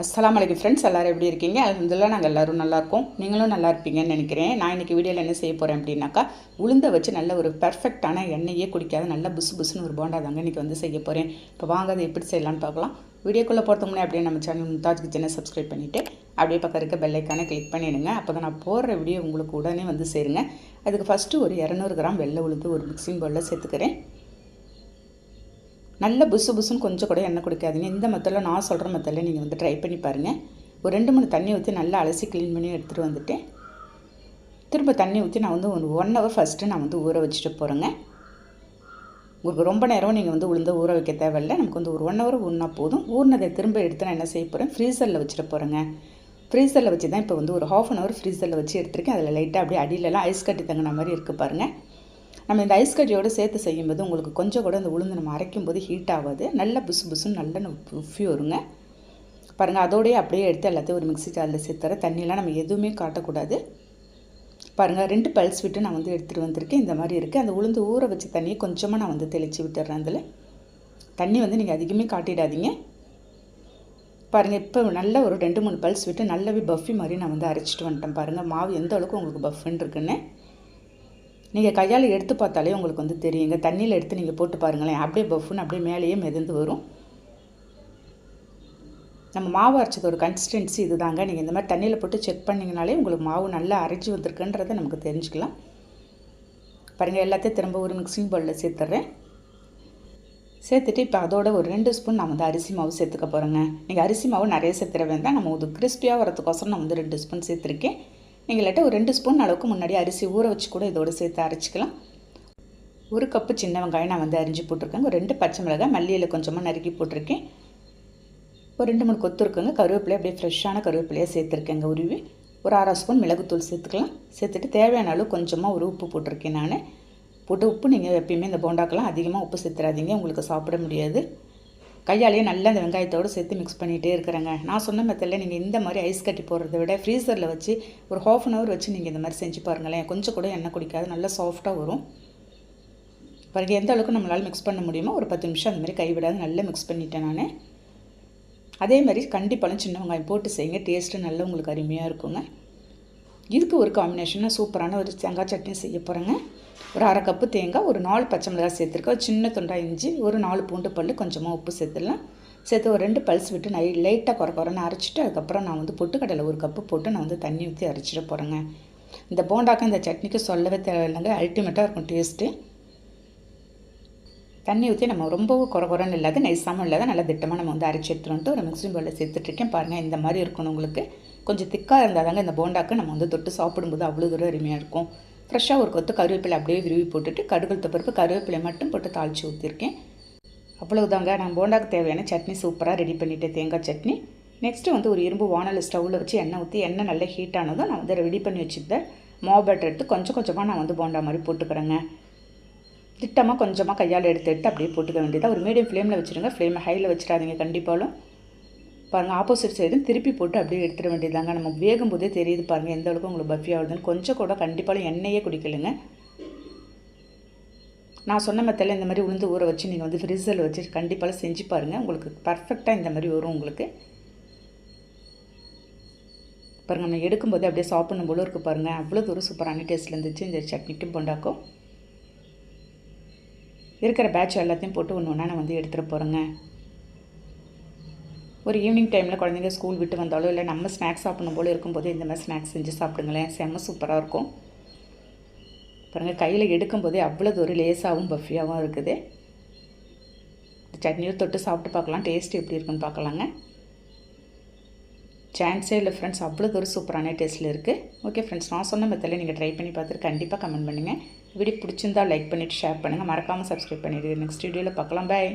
அஸ்லாம் அலைக்கும் ஃப்ரெண்ட்ஸ் எல்லோரும் எப்படி இருக்கீங்க? அதுல நாங்கள் எல்லோரும் நல்லாயிருக்கோம் நீங்களும் நல்லா இருப்பீங்கன்னு நினைக்கிறேன். நான் இன்றைக்கி வீடியோவில் என்ன செய்ய போகிறேன் அப்படின்னாக்கா உளுந்த வச்சு நல்ல ஒரு பெர்ஃபெக்டான எண்ணெயே குடிக்காத நல்ல புசு புசுன்னு ஒரு போண்டா தாங்க இன்றைக்கி வந்து செய்ய போகிறேன் இப்போ வாங்க அதை எப்படி செய்யலாம்னு பார்க்கலாம். வீடியோக்குள்ளே போகிறதுக்கு முன்னாடி அப்படியே நம்ம சேனல் மும்தாஜ் கிச்சனை சப்ஸ்கிரைப் பண்ணிவிட்டு அப்படியே பக்கம் இருக்க பெல்லைக்கான கிளிக் பண்ணிவிடுங்க அப்போ தான் நான் போடுற வீடியோ உங்களுக்கு உடனே வந்து சேருங்க. அதுக்கு ஃபஸ்ட்டு ஒரு இரநூறு கிராம் வெள்ளை உளுந்து ஒரு மிக்சிங் பவுலில் சேர்த்துக்கிறேன். நல்ல புசு புசுன்னு கொஞ்சம் கூட எண்ணெய் குடிக்காதீங்க. இந்த மெத்தடில் நான் சொல்கிற மெத்தடில் நீங்கள் வந்து ட்ரை பண்ணி பாருங்கள் ஒரு ரெண்டு மூணு தண்ணி ஊற்றி நல்லா அலசி க்ளீன் பண்ணி எடுத்துகிட்டு வந்துட்டேன் திரும்ப தண்ணி ஊற்றி நான் வந்து ஒரு ஒன் ஹவர் ஃபஸ்ட்டு நான் வந்து ஊற வச்சுட்டு போகிறேங்க உங்களுக்கு ரொம்ப நேரம் நீங்கள் வந்து உளுந்த ஊற வைக்க தேவையில்லை. நமக்கு வந்து ஒரு ஒன் ஹவர் ஊறினா போதும். ஊறினதை திரும்ப எடுத்து நான் என்ன செய்ய போகிறேன் ஃப்ரீசரில் வச்சுட்டு போகிறேங்க ஃப்ரீசரில் வச்சு தான் இப்போ வந்து ஒரு ஹாஃப் அன் ஹவர் ஃப்ரீசரில் வச்சு எடுத்துருக்கேன். அதில் லைட்டாக அப்படியே அடியிலலாம் ஐஸ் கட்டி தங்கின மாதிரி இருக்குது பாருங்கள் நம்ம இந்த ஐஸ் கட்டியோடு சேர்த்து செய்யும்போது உங்களுக்கு கொஞ்சம் கூட அந்த உளுந்து நம்ம அரைக்கும் போது ஹீட் ஆகாது. நல்ல புசு புசுன்னு நல்ல உஃபி வருங்க. பாருங்கள் அதோடய அப்படியே எடுத்து எல்லாத்தையும் ஒரு மிக்ஸி ஜாரில் சேர்த்துற தண்ணியெலாம் நம்ம எதுவுமே காட்டக்கூடாது. பாருங்கள் ரெண்டு பல்ஸ் விட்டு நான் வந்து எடுத்துகிட்டு வந்திருக்கேன். இந்த மாதிரி இருக்குது அந்த உளுந்து ஊற வச்ச தண்ணியை கொஞ்சமாக நான் வந்து தெளித்து விட்டுறேன் அதில். தண்ணி வந்து நீங்கள் அதிகமே காட்டிடாதீங்க. பாருங்கள் இப்போ நல்ல ஒரு ரெண்டு மூணு பல்ஸ் விட்டு நல்லாவே பஃபி மாதிரி நான் வந்து அரைச்சிட்டு வந்துட்டேன் பாருங்கள் மாவு எந்த அளவுக்கு உங்களுக்கு பஃப்னு இருக்குன்னு. நீங்கள் கையால் எடுத்து பார்த்தாலே உங்களுக்கு வந்து தெரியுங்க தண்ணியில் எடுத்து நீங்கள் போட்டு பாருங்களேன். அப்படியே பஃப்னு அப்படியே மேலேயே மிதந்து வரும். நம்ம மாவு அரைச்சது ஒரு கன்சிஸ்டன்சி இது தாங்க நீங்கள் இந்த மாதிரி தண்ணியில் போட்டு செக் பண்ணிங்கனாலே உங்களுக்கு மாவு நல்லா அரைச்சி வந்திருக்குன்றதை நமக்கு தெரிஞ்சுக்கலாம். பாருங்கள் எல்லாத்தையும் திரும்ப ஒரு மிக்சிங் பவுலில் சேர்த்துட்றேன் சேர்த்துட்டு இப்போ அதோட ஒரு ரெண்டு ஸ்பூன் நான் வந்து அரிசி மாவு சேர்த்துக்க போகிறேங்க நீங்கள் அரிசி மாவு நிறைய சேர்த்துற வேண்டாம். நம்ம ஒரு கிறிஸ்பியாக வரதுக்கோசரம் நான் வந்து ரெண்டு ஸ்பூன் சேர்த்துருக்கேன். நீங்கள் இல்லாட்ட ஒரு ரெண்டு ஸ்பூன் அளவுக்கு முன்னாடி அரிசி ஊற வச்சு கூட இதோடு சேர்த்து அரைச்சிக்கலாம். ஒரு கப்பு சின்ன வெங்காயம் நான் வந்து அரிஞ்சு போட்டிருக்கேன் ஒரு ரெண்டு பச்சை மிளகாய் மல்லியில் கொஞ்சமாக நறுக்கி போட்டிருக்கேன். ஒரு ரெண்டு மூணு கொத்து இருக்குங்க. கருவேப்பிலையை அப்படியே ஃப்ரெஷ்ஷான கருவேப்பிலையாக சேர்த்துருக்கேங்க உருவி. ஒரு அரை ஸ்பூன் மிளகுத்தூள் சேர்த்துக்கலாம். சேர்த்துட்டு தேவையான அளவு கொஞ்சமாக ஒரு உப்பு போட்டிருக்கேன் நான். போட்டு உப்பு நீங்கள் எப்பயுமே இந்த போண்டாக்கெல்லாம் அதிகமாக உப்பு சேர்த்துறாதீங்க. உங்களுக்கு சாப்பிட முடியாது. கையாலேயே நல்லா அந்த வெங்காயத்தோடு சேர்த்து மிக்ஸ் பண்ணிகிட்டே இருக்கிறேங்க. நான் சொன்ன மெத்தடில் நீங்கள் இந்த மாதிரி ஐஸ் கட்டி போடுறத விட ஃப்ரீசரில் வச்சு ஒரு ஹாஃப் அன் ஹவர் வச்சு நீங்கள் இந்த மாதிரி செஞ்சு பாருங்களேன். கொஞ்சம் கூட எண்ணெய் குடிக்காது நல்லா சாஃப்டாக வரும். பாருங்கள் எந்த அளவுக்கு நம்மளால் மிக்ஸ் பண்ண முடியுமோ ஒரு பத்து நிமிஷம் அந்த மாதிரி கைவிடாது நல்லா மிக்ஸ் பண்ணிட்டேன் நான். அதே மாதிரி கண்டிப்பாலும் சின்ன வெங்காயம் போட்டு செய்யுங்க. டேஸ்ட்டு நல்லா உங்களுக்கு அருமையாக இருக்குங்க. இதுக்கு ஒரு காம்பினேஷனாக சூப்பரான ஒரு தேங்காய் சட்னி செய்ய போகிறேங்க ஒரு அரை கப்பு தேங்காய் ஒரு நாலு பச்சை மிளகாய் சேர்த்துருக்கேன். ஒரு சின்ன துண்டா இஞ்சி ஒரு நாலு பூண்டு பல் கொஞ்சமாக உப்பு சேர்த்துடலாம். சேர்த்து ஒரு ரெண்டு பல்ஸ் விட்டு நை லைட்டாக குறை குறைன்னு அரைச்சிட்டு அதுக்கப்புறம் நான் வந்து பொட்டுக்கடலை ஒரு கப்பு போட்டு நான் வந்து தண்ணி ஊற்றி அரைச்சிட போகிறேங்க இந்த போண்டாக்கு இந்த சட்னிக்கு சொல்லவே தேவையில்லைங்க. அல்டிமேட்டாக இருக்கும் டேஸ்ட்டு தண்ணி ஊற்றி நம்ம ரொம்பவும் குறை குறைன்னு இல்லாத நைஸாமல் இல்லாத நல்லா திட்டமாக நம்ம வந்து அரைச்சி எடுத்துகிட்டு வந்துட்டு ஒரு மிக்சிங் பவுலில் சேர்த்துட்ருக்கேன் பாருங்கள் இந்த மாதிரி இருக்கணும் உங்களுக்கு. கொஞ்சம் திக்காக இருந்தால் தாங்க இந்த போண்டாக்கு நம்ம வந்து தொட்டு சாப்பிடும்போது அவ்வளோ தூரம் அருமையாக இருக்கும். ஃப்ரெஷ்ஷாக ஒரு கொத்து கருவேப்பிலை அப்படியே விரும்பி போட்டுட்டு கடுகுள் பருப்பு கருவேப்பிலை மட்டும் போட்டு தாளித்து ஊற்றிருக்கேன் அவ்வளவுதாங்க. நான் போண்டாக்கு தேவையான சட்னி சூப்பராக ரெடி பண்ணிவிட்டேன் தேங்காய் சட்னி. நெக்ஸ்ட்டு வந்து ஒரு இரும்பு வானல் ஸ்டவ்வில் வச்சு எண்ணெய் ஊற்றி எண்ணெய் நல்லா ஹீட் ஆனதும் நான் வந்து ரெடி பண்ணி வச்சுருந்தேன். மாவு பேட்டர் எடுத்து கொஞ்சம் கொஞ்சமாக நான் வந்து போண்டா மாதிரி போட்டுக்கிறேங்க. திட்டமாக கொஞ்சமாக கையால் எடுத்து எடுத்து அப்படியே போட்டுக்க வேண்டியதாக ஒரு மீடியம் ஃப்ளேமில் வச்சுருங்க. ஃப்ளேமை ஹையில் வச்சிடாதீங்க. கண்டிப்பாலும் பாருங்கள் ஆப்போசிட் சைடும் திருப்பி போட்டு அப்படியே எடுத்துட வேண்டியதாங்க நம்ம வேகும் போதே தெரியுது பாருங்கள் எந்த அளவுக்கு உங்களுக்கு பஃபி ஆகுதுன்னு. கொஞ்சம் கூட கண்டிப்பாக எண்ணெயே குடிக்கலுங்க. நான் சொன்ன மெத்தடில் இந்த மாதிரி உளுந்து ஊற வச்சு நீங்கள் வந்து ஃப்ரிட்ஜில் வச்சு கண்டிப்பாக செஞ்சு பாருங்கள் உங்களுக்கு பர்ஃபெக்டாக இந்த மாதிரி வரும் உங்களுக்கு. பாருங்கள் நம்ம எடுக்கும்போது அப்படியே சாப்பிடணும் போல இருக்குது பாருங்கள் அவ்வளோ தூரம் சூப்பரான டேஸ்ட்டில் இருந்துச்சு. இந்த சட்னிக்கும் போண்டாக்கும். இருக்கிற பேட்ச் எல்லாத்தையும் போட்டு ஒன்று ஒன்றா நான் வந்து எடுத்துகிட்டு போகிறேங்க ஒரு ஈவினிங் டைமில் குழந்தைங்க ஸ்கூல் விட்டு வந்தாலோ இல்லை நம்ம ஸ்நாக்ஸ் சாப்பிடணும் போல் இருக்கும்போது இந்த மாதிரி ஸ்நாக்ஸ் செஞ்சு சாப்பிடுங்களேன். செம்ம சூப்பராக இருக்கும். பாருங்கள் கையில் எடுக்கும்போதே அவ்வளோ ஒரு லேஸாகவும் பஃபியாகவும் இருக்குது. சட்னியும் தொட்டு சாப்பிட்டு பார்க்கலாம். டேஸ்ட் எப்படி இருக்குன்னு பார்க்கலாங்க. சான்ஸே இல்லை ஃப்ரெண்ட்ஸ் அவ்வளோ ஒரு சூப்பரான டேஸ்ட்டில் இருக்குது ஓகே ஃப்ரெண்ட்ஸ் நான் சொன்ன மெத்தடில் நீங்கள் ட்ரை பண்ணி பார்த்துட்டு கண்டிப்பாக கமெண்ட் பண்ணுங்கள் வீடியோ பிடிச்சிருந்தா லைக் பண்ணிவிட்டு ஷேர் பண்ணுங்கள் மறக்காமல் சப்ஸ்கிரைப் பண்ணிவிடுங்க நெக்ஸ்ட் வீடியோவில் பார்க்கலாம். பாய்